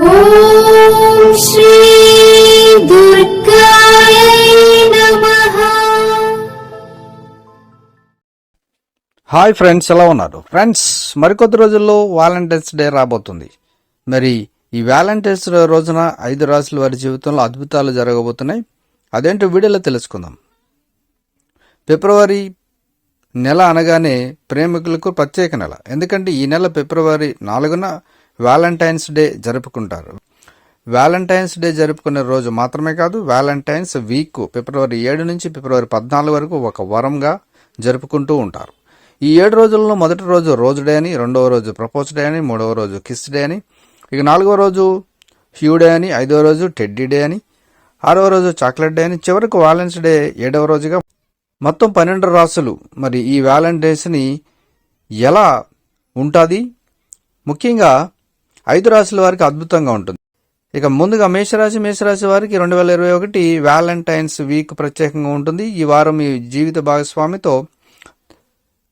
Hi friends ఎలా ఉన్నారు? Friends మరికొద్ది రోజుల్లో వాలంటైన్స్ డే రాబోతుంది. మరి ఈ వ్యాలంటైన్స్ డే రోజున ఐదు రాసుల వారి జీవితంలో అద్భుతాలు జరగబోతున్నాయి. అదేంటో వీడియోలో తెలుసుకుందాం. ఫిబ్రవరి నెల అనగానే ప్రేమికులకు ప్రత్యేక నెల. ఎందుకంటే ఈ నెల ఫిబ్రవరి నాలుగున వ్యాలంటైన్స్ డే జరుపుకుంటారు. వ్యాలంటైన్స్ డే జరుపుకునే రోజు మాత్రమే కాదు వ్యాలంటైన్స్ వీక్ ఫిబ్రవరి ఏడు నుంచి ఫిబ్రవరి పద్నాలుగు వరకు ఒక వరంగా జరుపుకుంటూ ఉంటారు. ఈ ఏడు రోజుల్లో మొదటి రోజు రోజు డే అని రెండవ రోజు ప్రపోజ్ డే అని మూడవ రోజు కిస్ డే అని ఇక నాలుగవ రోజు హ్యూ డే అని ఐదవ రోజు టెడ్డీ డే అని ఆరవ రోజు చాక్లెట్ డే అని చివరకు వ్యాలెన్స్ డే ఏడవ రోజుగా మొత్తం పన్నెండు రాసులు. మరి ఈ వ్యాలంటైన్స్ని ఎలా ఉంటుంది? ముఖ్యంగా ఐదు రాశుల వారికి అద్భుతంగా ఉంటుంది. ఇక ముందుగా మేషరాశి మేషరాశి వారికి రెండు వేల ఇరవై ఒకటి వ్యాలంటైన్స్ వీక్ ప్రత్యేకంగా ఉంటుంది. ఈ వారం మీ జీవిత భాగస్వామితో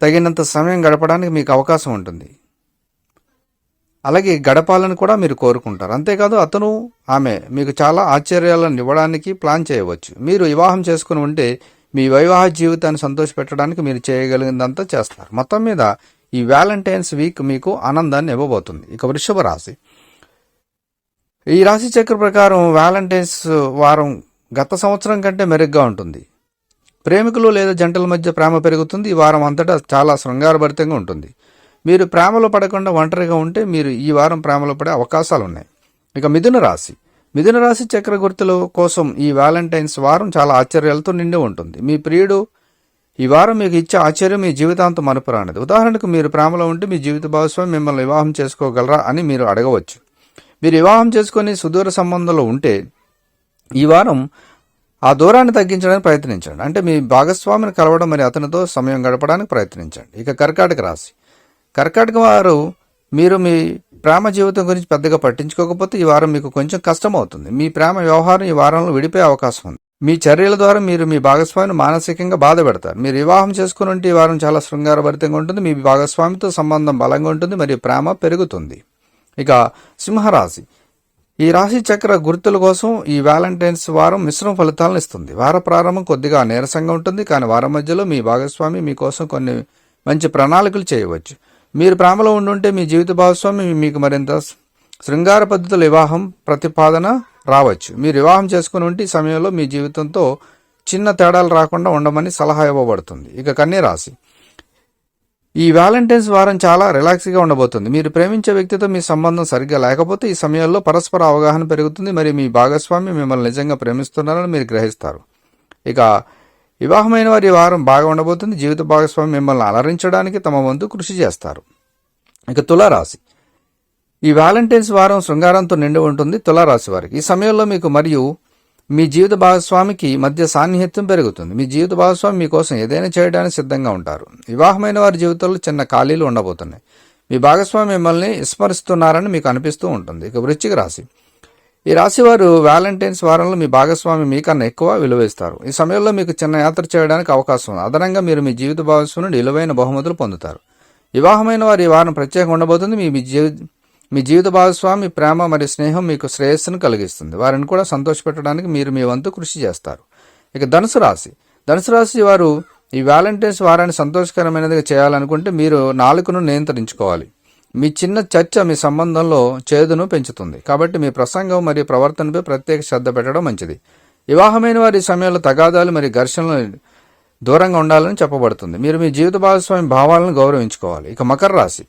తగినంత సమయం గడపడానికి మీకు అవకాశం ఉంటుంది. అలాగే గడపాలని కూడా మీరు కోరుకుంటారు. అంతేకాదు అతను ఆమె మీకు చాలా ఆశ్చర్యాలను ఇవ్వడానికి ప్లాన్ చేయవచ్చు. మీరు వివాహం చేసుకుని ఉంటే మీ వైవాహ జీవితాన్ని సంతోషపెట్టడానికి మీరు చేయగలిగినంతా చేస్తారు. మొత్తం మీద ఈ వ్యాలంటైన్స్ వీక్ మీకు ఆనందాన్ని ఇవ్వబోతుంది. ఇక వృషభ రాశి. ఈ రాశి చక్ర ప్రకారం వ్యాలంటైన్స్ వారం గత సంవత్సరం కంటే మెరుగ్గా ఉంటుంది. ప్రేమికులు లేదా జంటల మధ్య ప్రేమ పెరుగుతుంది. ఈ వారం అంతటా చాలా శృంగారభరితంగా ఉంటుంది. మీరు ప్రేమలో పడకుండా ఒంటరిగా ఉంటే మీరు ఈ వారం ప్రేమలో పడే అవకాశాలు ఉన్నాయి. ఇక మిథున రాశి. మిథున రాశి చక్ర గుర్తుల కోసం ఈ వ్యాలంటైన్స్ వారం చాలా ఆశ్చర్యాలతో నిండి ఉంటుంది. మీ ప్రియుడు ఈ వారం మీకు ఇచ్చే ఆశ్చర్యం మీ జీవితాంతం మనుపురానిది ఉదాహరణకు మీరు ప్రేమలో ఉంటే మీ జీవిత భాగస్వామి మిమ్మల్ని వివాహం చేసుకోగలరా అని మీరు అడగవచ్చు. మీరు వివాహం చేసుకొని సుదూర సంబంధంలో ఉంటే ఈ వారం ఆ దూరాన్ని తగ్గించడానికి ప్రయత్నించండి. అంటే మీ భాగస్వామిని కలవడం మరి అతనితో సమయం గడపడానికి ప్రయత్నించండి. ఇక కర్కాటక రాశి. కర్కాటక వారు మీరు మీ ప్రేమ జీవితం గురించి పెద్దగా పట్టించుకోకపోతే ఈ వారం మీకు కొంచెం కష్టం అవుతుంది మీ ప్రేమ వ్యవహారం ఈ వారంలో విడిపోయే అవకాశం ఉంది. మీ చర్యల ద్వారా మీరు మీ భాగస్వామిని మానసికంగా బాధ పెడతారు. మీరు వివాహం చేసుకుని ఉంటే ఈ వారం చాలా శృంగారభరితంగా ఉంటుంది. మీ భాగస్వామితో సంబంధం బలంగా ఉంటుంది. మరియు ప్రేమ పెరుగుతుంది. ఇక సింహరాశి. ఈ రాశి చక్ర గుర్తుల కోసం ఈ వ్యాలంటైన్స్ వారం మిశ్రమ ఫలితాలను ఇస్తుంది. వార ప్రారంభం కొద్దిగా నీరసంగా ఉంటుంది. కానీ వారం మధ్యలో మీ భాగస్వామి మీకోసం కొన్ని మంచి ప్రణాళికలు చేయవచ్చు. మీరు ప్రేమలో ఉండుంటే మీ జీవిత భాగస్వామి మీకు మరింత శృంగార పద్ధతుల వివాహం ప్రతిపాదన రావచ్చు. మీరు వివాహం చేసుకుని ఉంటే ఈ సమయంలో మీ జీవితంతో చిన్న తేడాలు రాకుండా ఉండమని సలహా ఇవ్వబడుతుంది. ఇక కన్య రాశి ఈ వ్యాలంటైన్స్ వారం చాలా రిలాక్స్గా ఉండబోతుంది. మీరు ప్రేమించే వ్యక్తితో మీ సంబంధం సరిగ్గా లేకపోతే ఈ సమయంలో పరస్పర అవగాహన పెరుగుతుంది. మరి మీ భాగస్వామి మిమ్మల్ని నిజంగా ప్రేమిస్తున్నారని మీరు గ్రహిస్తారు. ఇక వివాహమైన వారి వారం బాగా ఉండబోతుంది. జీవిత భాగస్వామి మిమ్మల్ని అలరించడానికి తమ వంతు కృషి చేస్తారు. ఇక తులారాశి. ఈ వ్యాలంటైన్స్ వారం శృంగారంతో నిండి ఉంటుంది తులారాశి వారికి. ఈ సమయంలో మీకు మరియు మీ జీవిత భాగస్వామికి మధ్య సాన్నిహిత్యం పెరుగుతుంది. మీ జీవిత భాగస్వామి మీకోసం ఏదైనా చేయడానికి సిద్ధంగా ఉంటారు. వివాహమైన వారి జీవితంలో చిన్న ఖాళీలు ఉండబోతున్నాయి. మీ భాగస్వామి మిమ్మల్ని విస్మరిస్తున్నారని మీకు అనిపిస్తూ ఉంటుంది. ఇక వృశ్చిక రాశి. ఈ రాశి వారు వ్యాలంటైన్స్ వారంలో మీ భాగస్వామి మీకన్నా ఎక్కువ విలువేస్తారు ఈ సమయంలో మీకు చిన్న యాత్ర చేయడానికి అవకాశం ఉంది. అదనంగా మీరు మీ జీవిత భాగస్వామి నుండి విలువైన బహుమతులు పొందుతారు. వివాహమైన వారి ఈ వారం ప్రత్యేకంగా ఉండబోతుంది. మీ మీ జీవి మీ జీవిత భాగస్వామి ప్రేమ మరియు స్నేహం మీకు శ్రేయస్సును కలిగిస్తుంది. వారిని కూడా సంతోషపెట్టడానికి మీరు మీ వంతు కృషి చేస్తారు. ఇక ధనుసు రాశి. ధనుసు రాశి వారు ఈ వ్యాలంటైన్స్ వారాన్ని సంతోషకరమైనదిగా చేయాలనుకుంటే మీరు నాలుకను నియంత్రించుకోవాలి. మీ చిన్న చర్చ మీ సంబంధంలో చేదును పెంచుతుంది. కాబట్టి మీ ప్రసంగం మరియు ప్రవర్తనపై ప్రత్యేక శ్రద్ధ పెట్టడం మంచిది. వివాహమైన వారి సమయంలో తగాదాలు మరియు ఘర్షణలు దూరంగా ఉండాలని చెప్పబడుతుంది. మీరు మీ జీవిత భాగస్వామి భావాలను గౌరవించుకోవాలి. ఇక మకర రాశి.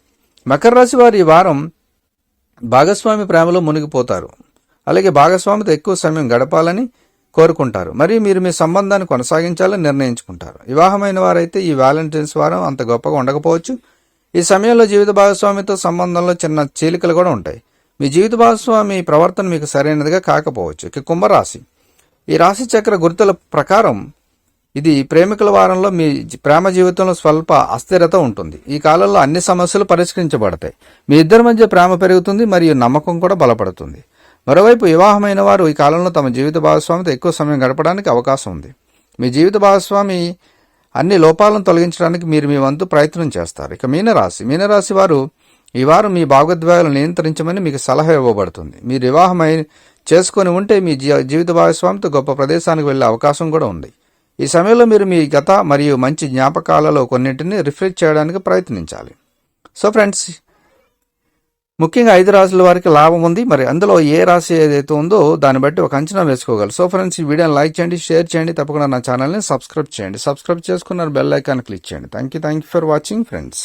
మకర రాశి వారి ఈ వారం భాగస్వామి ప్రేమలో మునిగిపోతారు. అలాగే భాగస్వామితో ఎక్కువ సమయం గడపాలని కోరుకుంటారు. మరియు మీరు మీ సంబంధాన్ని కొనసాగించాలని నిర్ణయించుకుంటారు. వివాహమైన వారైతే ఈ వ్యాలంటైన్స్ వారం అంత గొప్పగా ఉండకపోవచ్చు. ఈ సమయంలో జీవిత భాగస్వామితో సంబంధంలో చిన్న చీలికలు కూడా ఉంటాయి. మీ జీవిత భాగస్వామి ప్రవర్తన మీకు సరైనదిగా కాకపోవచ్చు. ఇక కుంభరాశి. ఈ రాశి చక్ర గుర్తుల ప్రకారం ఇది ప్రేమికుల వారంలో మీ ప్రేమ జీవితంలో స్వల్ప అస్థిరత ఉంటుంది. ఈ కాలంలో అన్ని సమస్యలు పరిష్కరించబడతాయి. మీ ఇద్దరి మధ్య ప్రేమ పెరుగుతుంది మరియు నమ్మకం కూడా బలపడుతుంది. మరోవైపు వివాహమైన వారు ఈ కాలంలో తమ జీవిత భాగస్వామితో ఎక్కువ సమయం గడపడానికి అవకాశం ఉంది. మీ జీవిత భాగస్వామి అన్ని లోపాలను తొలగించడానికి మీరు మీ వంతు ప్రయత్నం చేస్తారు. ఇక మీనరాశి. మీనరాశి వారు ఈ వారు మీ భాగోద్వేగాలను నియంత్రించమని మీకు సలహా ఇవ్వబడుతుంది. మీరు వివాహమై చేసుకొని ఉంటే మీ జీవిత భాగస్వామితో గొప్ప ప్రదేశానికి వెళ్ళే అవకాశం కూడా ఉంది. ఈ సమయంలో మీరు మీ గత మరియు మంచి జ్ఞాపకాలలో కొన్నింటిని రిఫ్రెష్ చేయడానికి ప్రయత్నించాలి. సో ఫ్రెండ్స్ ముఖ్యంగా ఐదు రాశుల వారికి లాభం ఉంది. మరి అందులో ఏ రాశి ఏదైతే ఉందో దాన్ని బట్టి ఒక అంచనా వేసుకోగలరు. సో ఫ్రెండ్స్ ఈ వీడియోని లైక్ చేయండి షేర్ చేయండి. తప్పకుండా నా ఛానల్ని సబ్స్క్రైబ్ చేయండి. సబ్స్క్రైబ్ చేసుకున్న బెల్ ఐకాన్ క్లిక్ చేయండి. Thank you thank you for watching friends